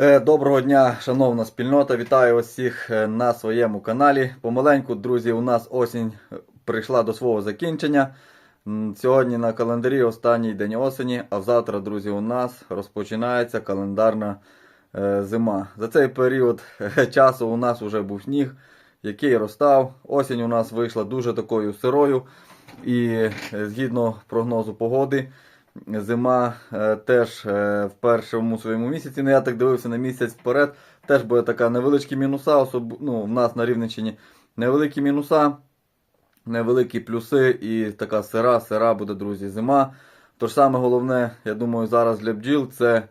Е, Доброго дня, шановна спільнота. Вітаю всіх е, на своєму каналі. Помаленьку, друзі, у нас осінь е, прийшла до свого закінчення. Сьогодні на календарі останній день осені, а завтра, друзі, у нас розпочинається календарна зима. За цей період часу у нас вже був сніг, який розстав. Осінь у нас вийшла дуже такою сирою. І згідно прогнозу погоди, зима е, теж е, в першому своєму місяці, ну я так дивився на місяць вперед, теж буде така невеличкі мінуса, особ... ну, в нас на Рівненщині невеликі мінуса, невеликі плюси і така сира, сира буде, друзі, зима. Тож саме головне, я думаю, зараз для бджіл це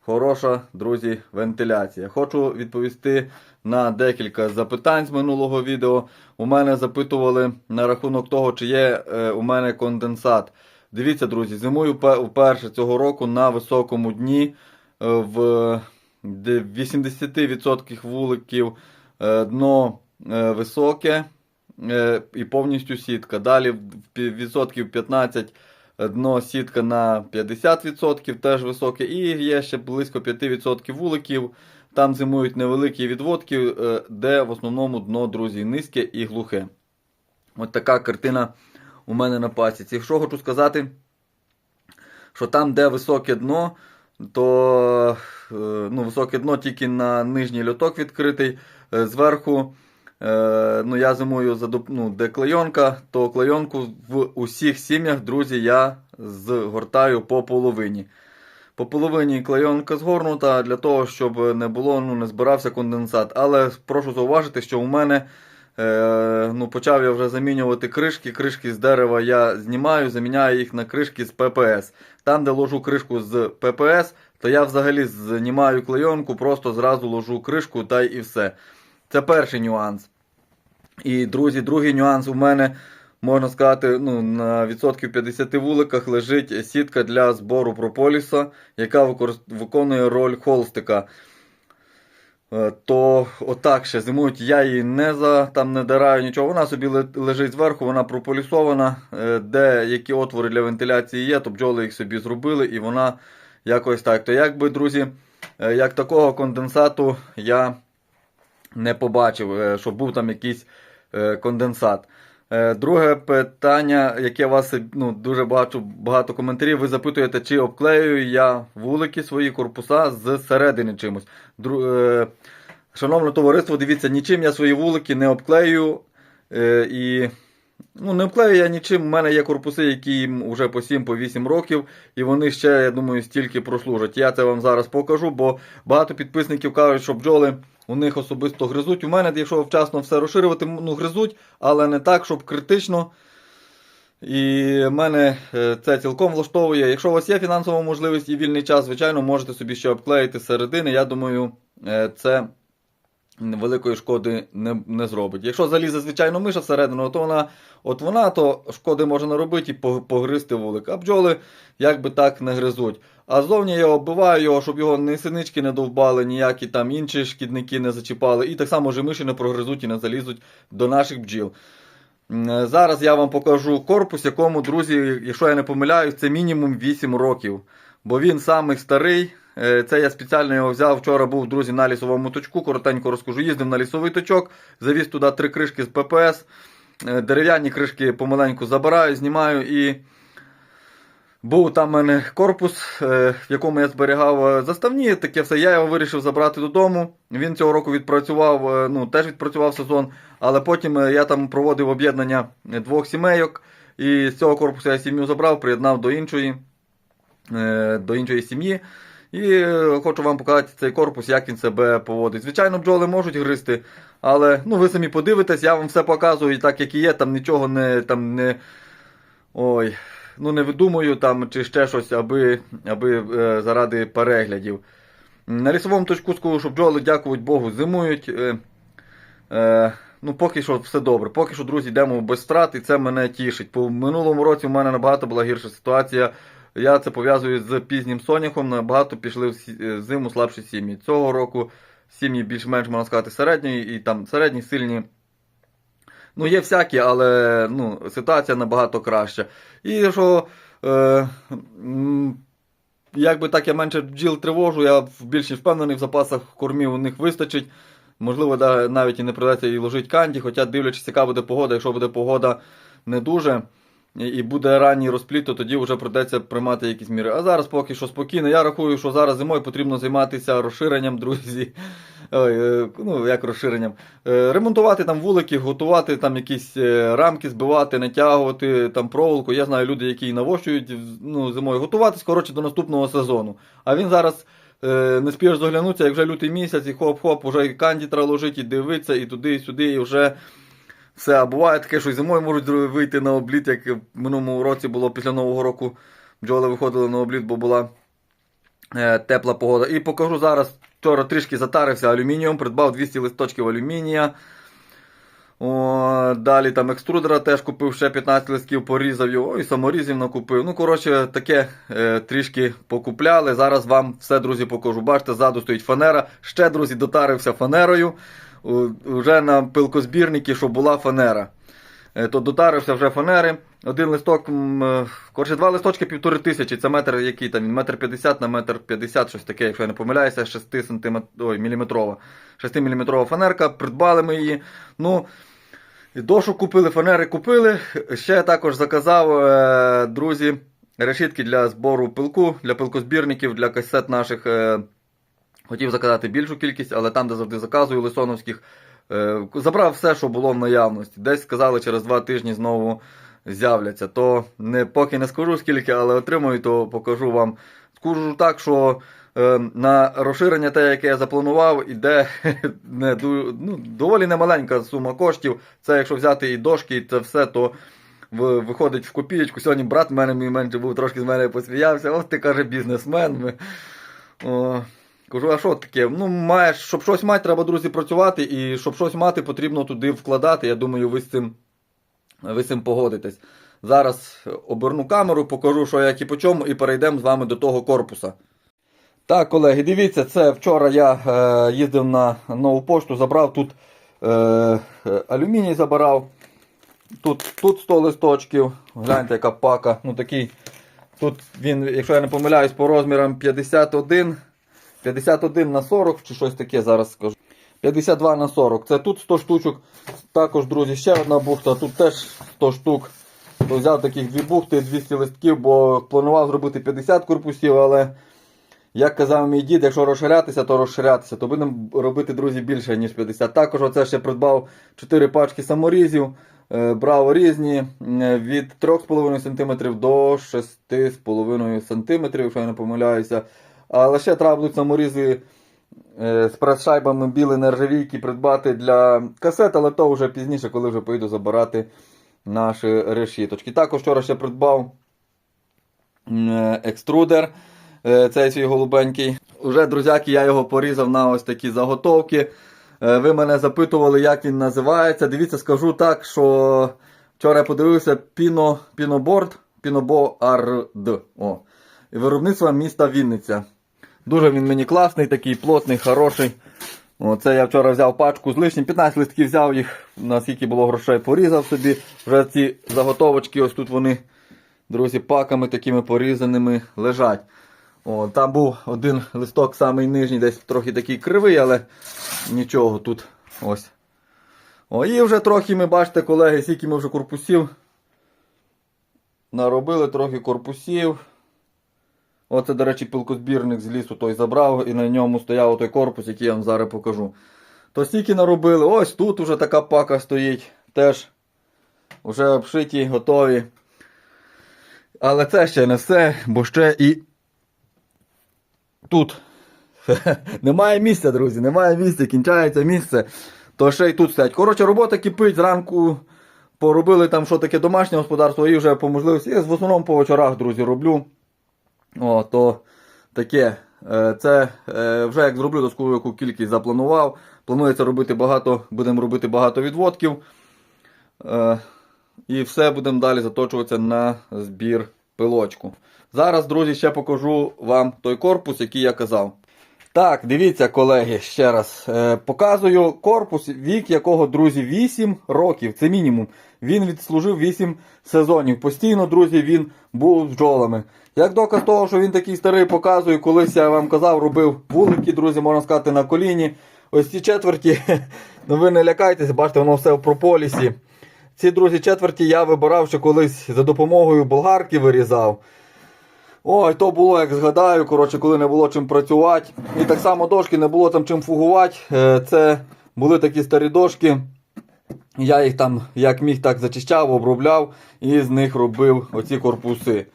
хороша, друзі, вентиляція. Хочу відповісти на декілька запитань з минулого відео. У мене запитували на рахунок того, чи є е, у мене конденсат. Дивіться, друзі, зимою пе- вперше цього року на високому дні е, в 80% вуликів е, дно е, високе і повністю сітка. Далі в відсотків 15 дно сітка на 50% теж високе. І є ще близько 5% вуликів. Там зимують невеликі відводки, де в основному дно, друзі, низьке і глухе. От така картина у мене на пасіці. Що хочу сказати, що там, де високе дно, то е, ну, високе дно тільки на нижній льоток відкритий. Е, Зверху, е, ну, я зимую ну, де клейонка, то клейонку в усіх сім'ях, друзі, я згортаю по половині. По половині клейонка згорнута для того, щоб не було, ну, не збирався конденсат. Але прошу зауважити, що у мене ну, почав я вже замінювати кришки. Кришки з дерева я знімаю, заміняю їх на кришки з ППС. Там, де ложу кришку з ППС, то я взагалі знімаю клейонку, просто зразу ложу кришку та і все. Це перший нюанс. І, друзі, другий нюанс у мене, можна сказати, ну, на відсотків 50 вуликах лежить сітка для збору прополіса, яка виконує роль холстика. Е, То отак ще зимують, я її не за там не дираю нічого. Вона собі лежить зверху, вона прополісована. Е, Де які отвори для вентиляції є, то бджоли їх собі зробили, і вона якось так. То якби, друзі, е, як такого конденсату я не побачив, щоб був там якийсь конденсат. Друге питання, яке вас ну, дуже бачу багато коментарів. Ви запитуєте, чи обклеюю я вулики свої корпуса з середини чимось. Дру, шановне товариство, дивіться, нічим я свої вулики не обклею. Е, і ну, не обклею я нічим. У мене є корпуси, які вже по 7-8 років, і вони ще, я думаю, стільки прослужать. Я це вам зараз покажу, бо багато підписників кажуть, що бджоли у них особисто гризуть. У мене, якщо вчасно все розширювати, ну гризуть, але не так, щоб критично. І мене е, це цілком влаштовує. Якщо у вас є фінансова можливість і вільний час, звичайно, можете собі ще обклеїти середини. Я думаю, е, це великої шкоди не, не зробить. Якщо залізе, звичайно, миша всередину, то вона, от вона, то шкоди може наробити і погризти вулик. А бджоли як би так не гризуть. А зовні я оббиваю його, щоб його ні синички не довбали, ніякі там інші шкідники не зачіпали. І так само вже миші не прогризуть і не залізуть до наших бджіл. Зараз я вам покажу корпус, якому, друзі, якщо я не помиляюсь, це мінімум 8 років. Бо він самий старий. Е, Це я спеціально його взяв. Вчора був, друзі, на лісовому точку. Коротенько розкажу. Їздив на лісовий точок, завіз туди три кришки з ППС. Е, Дерев'яні кришки помаленьку забираю, знімаю і. Був там у мене корпус, е, в якому я зберігав заставні, таке все. Я його вирішив забрати додому. Він цього року відпрацював, ну теж відпрацював сезон, але потім я там проводив об'єднання двох сімейок, і з цього корпусу я сім'ю забрав, приєднав до іншої, до іншої сім'ї. І е, хочу вам показати цей корпус, як він себе поводить. Звичайно, бджоли можуть гризти, але ну, ви самі подивитесь, я вам все показую так, як і є, там нічого не. там не. Ой, ну не видумую там чи ще щось, аби, аби е, заради переглядів. На лісовому точку скажу, що бджоли, дякувати Богу, зимують. Е, е, ну, поки що все добре. Поки що, друзі, йдемо без втрат, і це мене тішить. По минулому році в мене набагато була гірша ситуація. Я це пов'язую з пізнім соняхом, набагато пішли в е, зиму слабші сім'ї. Цього року сім'ї більш-менш, можна сказати, середні, і там середні, сильні. Ну, є всякі, але ну, ситуація набагато краща. І що е, якби так я менше бджіл тривожу, я більш ніж впевнений, в запасах кормів у них вистачить. Можливо, навіть і не придеться і ложить канді, хоча дивлячись, яка буде погода, якщо буде погода не дуже. І буде ранній розпліт, то тоді вже придеться приймати якісь міри. А зараз поки що спокійно. Я рахую, що зараз зимою потрібно займатися розширенням, друзі. Ой, е, ну, як розширенням. Е, Ремонтувати там вулики, готувати там якісь е, рамки, збивати, натягувати там проволоку. Я знаю люди, які навощують ну, зимою готуватись, коротше, до наступного сезону. А він зараз не спієш заглянутися, як вже лютий місяць, і хоп-хоп, вже і канді треба і дивитися, і туди, і сюди, і вже. Все, а буває таке, що зимою можуть вийти на обліт, як в минулому році було після Нового року. Бджоли виходили на обліт, бо була е, тепла погода. І покажу зараз. Вчора трішки затарився алюмінієм, придбав 200 листочків алюмінія. О, далі там екструдера теж купив ще 15 листків, порізав його, і саморізів накупив. Ну, коротше, таке е, трішки покупляли. Зараз вам все, друзі, покажу. Бачите, ззаду стоїть фанера. Ще, друзі, дотарився фанерою. Уже на пилкозбірники, що була фанера. Е, То дотарився вже фанери. Один листок, е, коротше, два листочки півтори тисячі. Це метр який там, він метр п'ятдесят на метр п'ятдесят, щось таке, якщо я не помиляюся, 6 сантимет... Ой, міліметрова. 6 міліметрова фанерка, придбали ми її. Ну, дошу купили, фанери купили. Ще також заказав, е, друзі, решітки для збору пилку, для пилкозбірників, для касет наших. Е, хотів заказати більшу кількість, але там, де завжди заказую, лисоновських, е, забрав все, що було в наявності. Десь сказали, через два тижні знову з'являться. То не, поки не скажу скільки, але отримую, то покажу вам. Скажу так, що на розширення те, яке я запланував, іде не, ну, доволі немаленька сума коштів. Це якщо взяти і дошки, і це все, то в- виходить в копієчку. Сьогодні брат в мене мій менше був, трошки з мене посміявся. Ось ти каже, бізнесмен. Ми. О, кажу, а що таке? Ну, маєш, щоб щось мати, треба, друзі, працювати, і щоб щось мати, потрібно туди вкладати. Я думаю, ви з цим, ви з цим погодитесь. Зараз оберну камеру, покажу, що як і по чому, і перейдемо з вами до того корпуса. Так, колеги, дивіться, це вчора я е, їздив на нову пошту, забрав тут е, е, алюміній забирав. Тут, тут 100 листочків. Гляньте, яка пака. Ну такий. Тут він, якщо я не помиляюсь, по розмірам 51. 51 на 40 чи щось таке зараз скажу. 52 на 40. Це тут 100 штучок. Також, друзі, ще одна бухта. Тут теж 100 штук. То взяв таких дві бухти, 200 листків, бо планував зробити 50 корпусів, але як казав мій дід, якщо розширятися, то розширятися, то будемо робити, друзі, більше, ніж 50. Також оце ще придбав 4 пачки саморізів. Е, Брав різні від 3,5 см до 6,5 см, якщо я не помиляюся. Але ще треба саморізи е, з прес-шайбами білі нержавійки придбати для касет, але то вже пізніше, коли вже поїду забирати наші решіточки. Також вчора ще придбав екструдер. Е, Цей свій голубенький. Уже, друзяки, я його порізав на ось такі заготовки. Е, Ви мене запитували, як він називається. Дивіться, скажу так, що вчора я подивився піно, піноборд, пінобоард. О. Виробництво міста Вінниця. Дуже він мені класний, такий плотний, хороший. О, це я вчора взяв пачку з лишнім, 15 листків взяв їх, наскільки було грошей, порізав собі. Вже ці заготовочки, ось тут вони, друзі, паками такими порізаними лежать. О, там був один листок, самий нижній, десь трохи такий кривий, але нічого тут ось. О, і вже трохи ми бачите, колеги, скільки ми вже корпусів. Наробили трохи корпусів. Оце, до речі, пилкозбірник з лісу той забрав і на ньому стояв той корпус, який я вам зараз покажу. То стільки наробили. Ось тут уже така пака стоїть. Теж вже обшиті, готові. Але це ще не все, бо ще і тут. немає місця, друзі, немає місця, кінчається місце. То ще й тут стоять. Коротше, робота кипить зранку. Поробили там що таке домашнє господарство і вже по можливості. Я в основному по вечорах, друзі, роблю. О, то таке. Е, Це е, вже як зроблю доску, яку кількість запланував. Планується робити багато, будемо робити багато відводків. Е, І все будемо далі заточуватися на збір пилочку. Зараз, друзі, ще покажу вам той корпус, який я казав. Так, дивіться, колеги, ще раз. Е, показую корпус, вік якого, друзі, 8 років. Це мінімум. Він відслужив 8 сезонів. Постійно, друзі, він був з бджолами. Як доказ того, що він такий старий, показую, колись я вам казав, робив вулики, друзі, можна сказати, на коліні. Ось ці четверті, ну ви не лякайтеся, бачите, воно все в прополісі. Ці друзі четверті я вибирав ще колись за допомогою болгарки вирізав. Ой, то було, як згадаю, коротше, коли не було чим працювати. І так само дошки не було там чим фугувати. Е, Це були такі старі дошки. Я їх там як міг, так зачищав, обробляв і з них робив оці корпуси.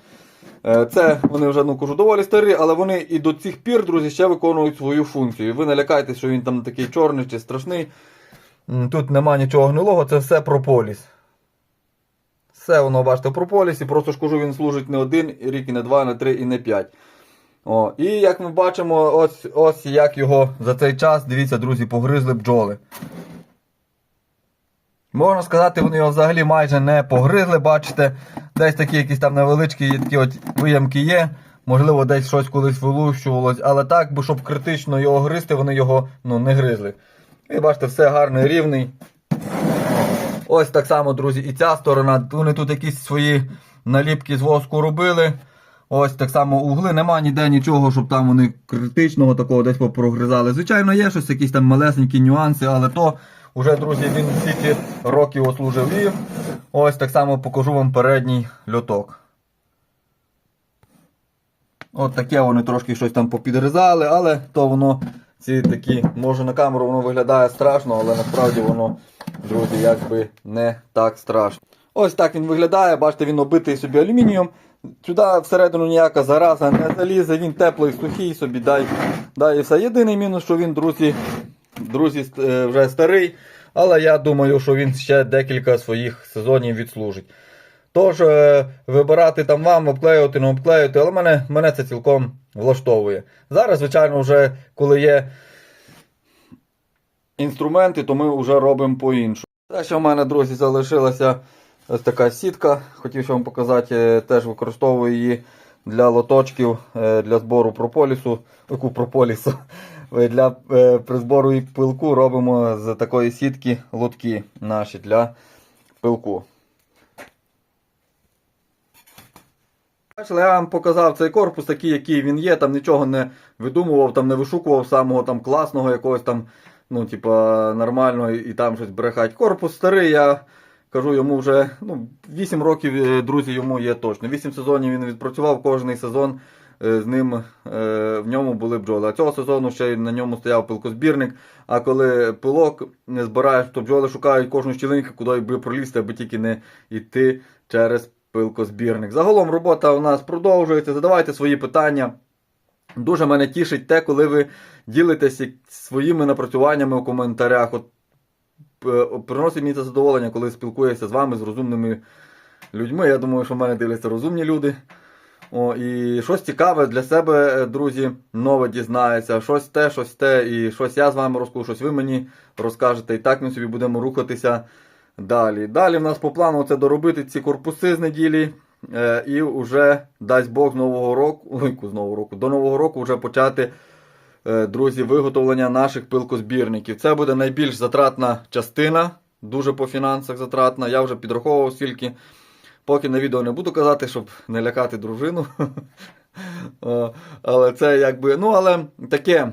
Е, Це вони вже ну кажу, доволі старі, але вони і до цих пір, друзі, ще виконують свою функцію. Ви налякайтеся, що він там такий чорний чи страшний. Тут нема нічого гнилого, це все прополіс. Все воно бачите в прополісі, просто ж кажу, він служить не один рік, і не два, і не три, і не п'ять. О, і як ми бачимо, ось, ось як його за цей час, дивіться, друзі, погризли бджоли. Можна сказати, вони його взагалі майже не погризли, бачите. Десь такі якісь там невеличкі такі от виямки є. Можливо, десь щось колись вилущувалось, але так, щоб критично його гризти, вони його ну, не гризли. І бачите, все гарний, рівний. Ось так само, друзі, і ця сторона. Вони тут якісь свої наліпки з воску робили. Ось так само угли, нема ніде нічого, щоб там вони критичного такого десь попрогризали. Звичайно, є щось, якісь там малесенькі нюанси, але то вже, друзі, він стільки років ослужив. І ось так само покажу вам передній льоток. От таке вони трошки щось там попідрізали, але то воно ці такі, може на камеру воно виглядає страшно, але насправді воно, друзі, якби не так страшно. Ось так він виглядає, бачите, він оббитий собі алюмінієм. Сюди всередину ніяка зараза не залізе, він теплий, сухий собі, дай, дай і все. Єдиний мінус, що він, друзі, друзі, е, вже старий, але я думаю, що він ще декілька своїх сезонів відслужить. Тож, е, вибирати там вам, обклеювати, не обклеювати, але мене, мене це цілком влаштовує. Зараз, звичайно, вже коли є інструменти, то ми вже робимо по-іншому. Те, що в мене, друзі, залишилася ось така сітка. Хотів ще вам показати, е, теж використовую її для лоточків, е, для збору прополісу. Яку прополісу? Для е, при збору і пилку робимо з такої сітки лотки наші для пилку. Бачили, я вам показав цей корпус, такий, який він є, там нічого не видумував, там не вишукував самого там класного якогось там, ну, типа, нормального і там щось брехать. Корпус старий, я кажу, йому вже ну, 8 років, е, друзі, йому є точно. 8 сезонів він відпрацював кожний сезон. е, З ним е, в ньому були бджоли. А цього сезону ще на ньому стояв пилкозбірник. А коли пилок не збираєш, то бджоли шукають кожну щілинку, куди би пролізти, аби тільки не йти через пилкозбірник. Загалом робота у нас продовжується. Задавайте свої питання. Дуже мене тішить те, коли ви ділитеся своїми напрацюваннями у коментарях. От, е, приносить мені це задоволення, коли спілкуюся з вами, з розумними людьми. Я думаю, що в мене дивляться розумні люди. О, і щось цікаве для себе, е, друзі, нове дізнається. Щось те, щось те, і щось я з вами розкажу, щось ви мені розкажете. І так ми собі будемо рухатися далі. Далі в нас по плану це доробити ці корпуси з неділі. Е, і вже дасть Бог з нового року, з нового року, до нового року вже почати, е, друзі, виготовлення наших пилкозбірників. Це буде найбільш затратна частина, дуже по фінансах затратна. Я вже підраховував скільки. Поки на відео не буду казати, щоб не лякати дружину. Але це якби. Ну, але таке.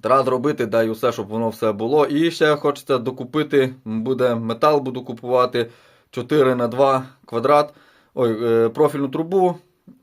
Треба зробити, дай усе, щоб воно все було. І ще хочеться докупити, буде метал, буду купувати 4 на 2 квадрат. Ой, е, профільну трубу.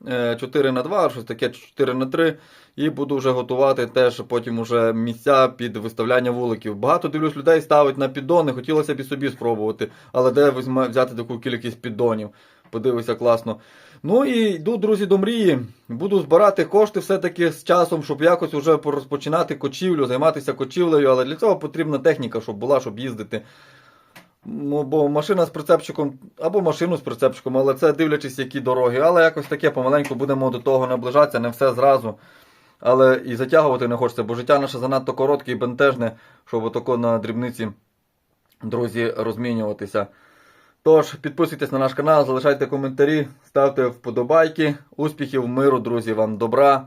е, 4 на 2, щось таке 4 на 3 І буду вже готувати теж потім уже місця під виставляння вуликів. Багато дивлюсь, людей ставить на піддони, хотілося б і собі спробувати. Але де взяти таку кількість піддонів? Подивися класно. Ну і йду, друзі, до мрії. Буду збирати кошти все-таки з часом, щоб якось вже розпочинати кочівлю, займатися кочівлею, але для цього потрібна техніка, щоб була, щоб їздити. Бо машина з прицепчиком, або машину з прицепчиком, але це дивлячись, які дороги. Але якось таке помаленьку будемо до того наближатися, не все зразу. Але і затягувати не хочеться, бо життя наше занадто коротке і бентежне, щоб отако на дрібниці, друзі, розмінюватися. Тож, підписуйтесь на наш канал, залишайте коментарі, ставте вподобайки. Успіхів, миру, друзі, вам добра.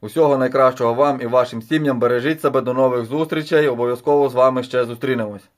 Усього найкращого вам і вашим сім'ям. Бережіть себе до нових зустрічей. Обов'язково з вами ще зустрінемось.